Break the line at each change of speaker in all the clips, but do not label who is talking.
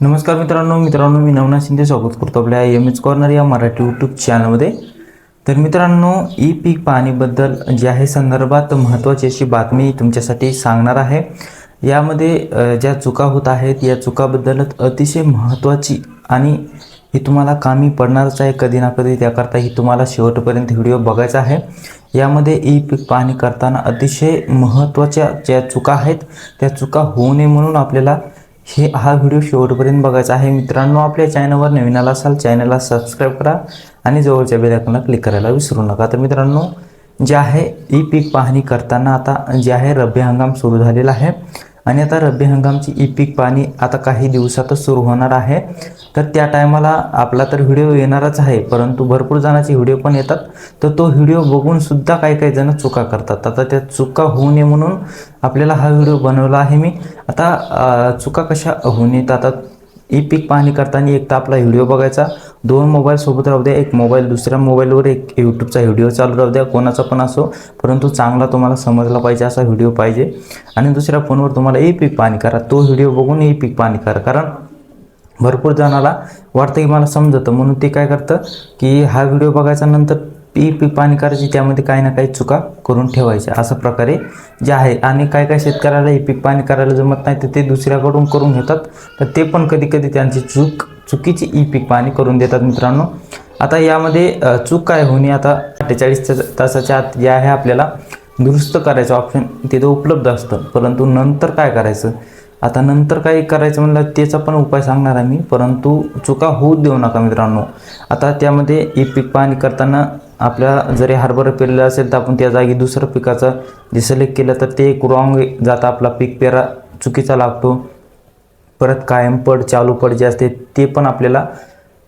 नमस्कार मित्रांनो मित्रांनो मी नवना शिंदे स्वागत करतो आपल्या एम एच कॉर्नर या मराठी यूट्यूब चॅनलमध्ये तर मित्रांनो ई पीक पाहणीबद्दल जे आहे संदर्भात महत्त्वाची अशी बातमी तुमच्यासाठी सांगणार आहे. यामध्ये ज्या चुका होत आहेत या चुकाबद्दल अतिशय महत्त्वाची आणि ही तुम्हाला कामी पडणारच आहे कधी ना कधी त्याकरता ही तुम्हाला शेवटपर्यंत व्हिडिओ बघायचा आहे. यामध्ये ई पीक पाहणी करताना अतिशय महत्त्वाच्या ज्या चुका आहेत त्या चुका होऊ नये म्हणून आपल्याला हे हा व्हिडिओ शेवटपर्यंत बघायचा आहे. मित्रांनो आपल्या चॅनलवर नवीन आला असाल चॅनलला सबस्क्राईब करा आणि जवळच्या बेलायकॉनला क्लिक करायला विसरू नका. तर मित्रांनो जे आहे ई पीक पाहणी करताना आता जे आहे रब्बी हंगाम सुरू झालेला आहे. आणि आता रब्बी हंगामची ई पीक पाणी आता काही दिवसातच सुरू होणार आहे. तर त्या टायमाला आपला तर व्हिडिओ येणारच आहे परंतु भरपूर जणांचे व्हिडिओ पण येतात. तर तो व्हिडिओ बघून सुद्धा काही काही जण चुका करतात. आता त्या चुका होऊ नये म्हणून आपल्याला हा व्हिडिओ बनवला आहे मी. आता चुका कशा होऊ नयेत? आता ई पीक पाहणी करताना एक तर आपला व्हिडिओ बघायचा दोन मोबाईल सोबत राहू द्या एक मोबाईल दुसऱ्या मोबाईलवर एक यूट्यूबचा व्हिडिओ चालू राहू द्या कोणाचा पण असो परंतु चांगला तुम्हाला समजला पाहिजे असा व्हिडिओ पाहिजे. आणि दुसऱ्या फोनवर तुम्हाला ई पीक पाहणी करा तो व्हिडिओ बघून ई पीक पाहणी करा कारण भरपूर जणाला वाटतं की मला समजतं म्हणून ते काय करतं की हा व्हिडिओ बघायचा नंतर पी पी पाणी करायची त्यामध्ये काही ना काही चुका करून ठेवायच्या. अशा प्रकारे जे आहे आणि काय काय शेतकऱ्याला हे पीक पाणी करायला जमत नाही तर ते दुसऱ्याकडून करून घेतात. तर ते पण कधी कधी त्यांची चूक चुकीची ई पीक पाणी करून देतात मित्रांनो. आता यामध्ये चूक काय होणे आता अठ्ठेचाळीस तासाच्या आत जे आहे आपल्याला दुरुस्त करायचं ऑप्शन तिथं उपलब्ध असतं. परंतु नंतर काय करायचं? आता नंतर काही करायचं म्हणलं त्याचा पण उपाय सांगणार आहे मी. परंतु चुका होऊ देऊ नका मित्रांनो. आता त्यामध्ये ई पीक पाणी करताना आपल्या जरी हरभरा पेरलं असेल तर आपण त्या जागी दुसरं पिकाचं जे सिलेक्ट केलं तर ते एक रॉंग जाता आपला पीक पेरा चुकीचा लागतो. परत कायम पड चालू पड जे असते ते पण आपल्याला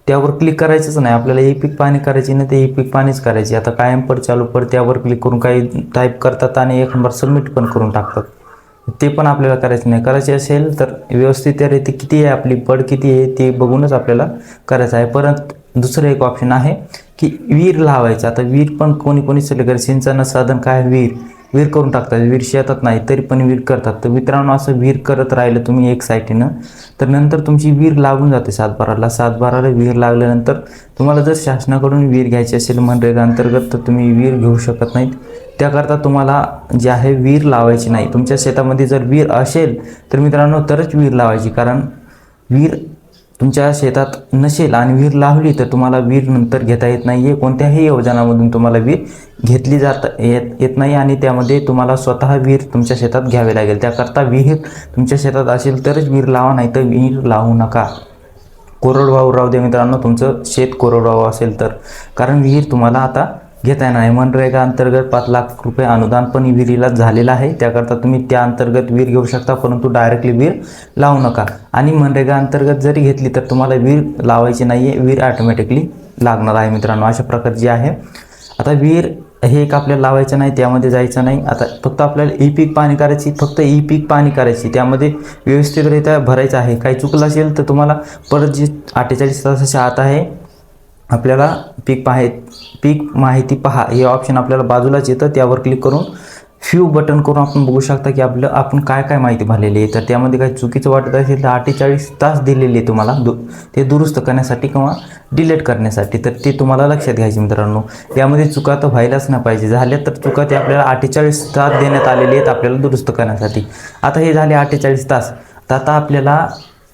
त्यावर क्लिक करायचंच नाही. आपल्याला हे पीक पाणी करायची नाही ते हे पीक पाणीच करायची. आता कायम पड चालू पड त्यावर क्लिक करून काही टाईप करतात आणि एक नंबर सबमिट पण करून टाकतात. ते पण आपल्याला करायचं नाही. करायचे असेल तर व्यवस्थित ती किती आहे आपली पड किती आहे ते बघूनच आपल्याला करायचं आहे. परत दुसरं एक ऑप्शन आहे. की विहीर लावायचं. आता विहीर पण कोणी कोणी सिलेक्ट सिंचन साधन काय विहीर विहीर करून टाकतात. विहीर शेतात नाही तरी पण विहीर करतात. तर मित्रांनो असं विहीर करत राहिलं तुम्ही एक साईटीनं तर नंतर तुमची विहीर लागून जाते सातबाराला. सातबाराला विहीर लागल्यानंतर तुम्हाला जर शासनाकडून विहीर घ्यायची असेल मनरेगा अंतर्गत तर तुम्ही विहीर घेऊ शकत नाहीत. त्याकरता तुम्हाला जे आहे विहीर लावायची नाही. तुमच्या शेतामध्ये जर विहीर असेल तर मित्रांनो तरच विहीर लावायची. कारण विहीर तुमच्या शेतात नसेल आणि विहीर लावली तर तुम्हाला विहीर नंतर घेता येत नाही. आहे कोणत्याही योजनामधून तुम्हाला विहीर घेतली जात येत येत नाही आणि त्यामध्ये तुम्हाला स्वतः विहीर तुमच्या शेतात घ्यावे लागेल. त्याकरता विहीर तुमच्या शेतात असेल तरच विहीर लावा नाही तर विहीर लावू नका. कोरडवाहू राहू दे मित्रांनो तुमचं शेत कोरडवाहू असेल तर. कारण विहीर तुम्हाला आता घेता येणार आहे मनरेगा अंतर्गत पाच लाख रुपये अनुदान पण विहिरीला झालेलं आहे. त्याकरता तुम्ही त्या अंतर्गत विहीर घेऊ शकता परंतु डायरेक्टली विहीर लावू नका. आणि मनरेगा अंतर्गत जरी घेतली तर तुम्हाला विहीर लावायची नाही आहे विहीर ऑटोमॅटिकली लागणार आहे मित्रांनो. अशा प्रकारची आहे. आता विहीर हे एक आपल्याला लावायचं नाही त्यामध्ये जायचं नाही. आता फक्त आपल्याला ई पीक पाणी करायची फक्त ई पीक पाणी करायची. त्यामध्ये व्यवस्थितरित्या भरायचं आहे. काही चुकलं असेल तर तुम्हाला परत जी अठ्ठेचाळीस तासाच्या आत आहे आपल्याला पीक पाहे पीक माहिती पहा. हे ऑप्शन आपल्याला बाजूलाच येतं. त्यावर क्लिक करून फ्यू बटन करून आपण बघू शकता की आपलं आपण काय काय माहिती भरलेली आहे. तर त्यामध्ये काही चुकीचं वाटत असेल तर अठ्ठेचाळीस तास दिलेले आहे तुम्हाला. दु ते दुरुस्त करण्यासाठी किंवा डिलीट करण्यासाठी. तर ते तुम्हाला लक्षात घ्यायचे मित्रांनो. यामध्ये चुका तर व्हायलाच नाही पाहिजे. झाल्या तर चुका ते आपल्याला अठ्ठेचाळीस तास देण्यात आलेले आहेत आपल्याला दुरुस्त करण्यासाठी. आता हे झाले अठ्ठेचाळीस तास. तर आता आपल्याला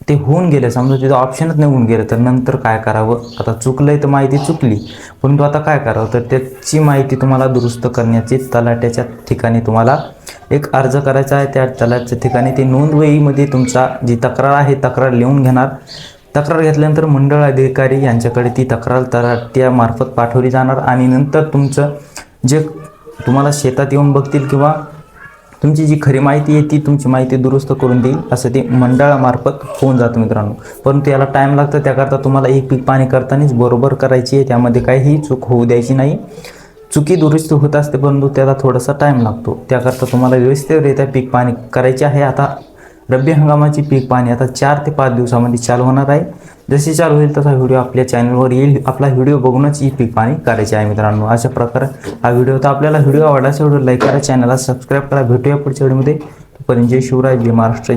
ते होऊन गेलं. समजा तिथं ऑप्शनच नाही होऊन गेलं तर नंतर काय करावं? आता चुकलंय तर माहिती चुकली परंतु आता काय करावं? तर त्याची माहिती तुम्हाला दुरुस्त करण्याची तलाट्याच्या ठिकाणी तुम्हाला एक अर्ज करायचा आहे. त्या तलाट्याच्या ठिकाणी ते नोंदवहीमध्ये तुमचा जी तक्रार आहे तक्रार लिहून घेणार. तक्रार घेतल्यानंतर मंडळ अधिकारी यांच्याकडे ती तक्रार तलाट्यामार्फत पाठवली जाणार आणि नंतर तुमचं जे तुम्हाला शेतात येऊन बघतील किंवा तुमची जी खरी माहिती आहे ती तुमची माहिती दुरुस्त करून देईल असं ते मंडळामार्फत होऊन जातं मित्रांनो. परंतु याला टाईम लागतं त्याकरता तुम्हाला एक पीक पाणी करतानाच बरोबर करायची आहे त्यामध्ये काहीही चूक होऊ द्यायची नाही. चुकी दुरुस्त होत असते परंतु त्याला थोडासा टाईम लागतो. त्याकरता तुम्हाला व्यवस्थितरित्या पीक पाणी करायचे आहे. आता रब्बी हंगामाची पीक पाणी आता चार ते पाच दिवसामध्ये चालू होणार आहे. जशी चालू होईल तसा व्हिडिओ आपल्या चॅनलवर येईल. आपला व्हिडिओ बघूनच ही पीक पाणी करायची आहे मित्रांनो. अशा प्रकारे हा व्हिडिओ तर आपल्याला व्हिडिओ आवडला असेल व्हिडिओ लाईक करा चॅनलला सबस्क्राईब करा. भेटूया पुढच्या व्हिडिओमध्ये. तोपर्यंत जय शिवराय जय महाराष्ट्र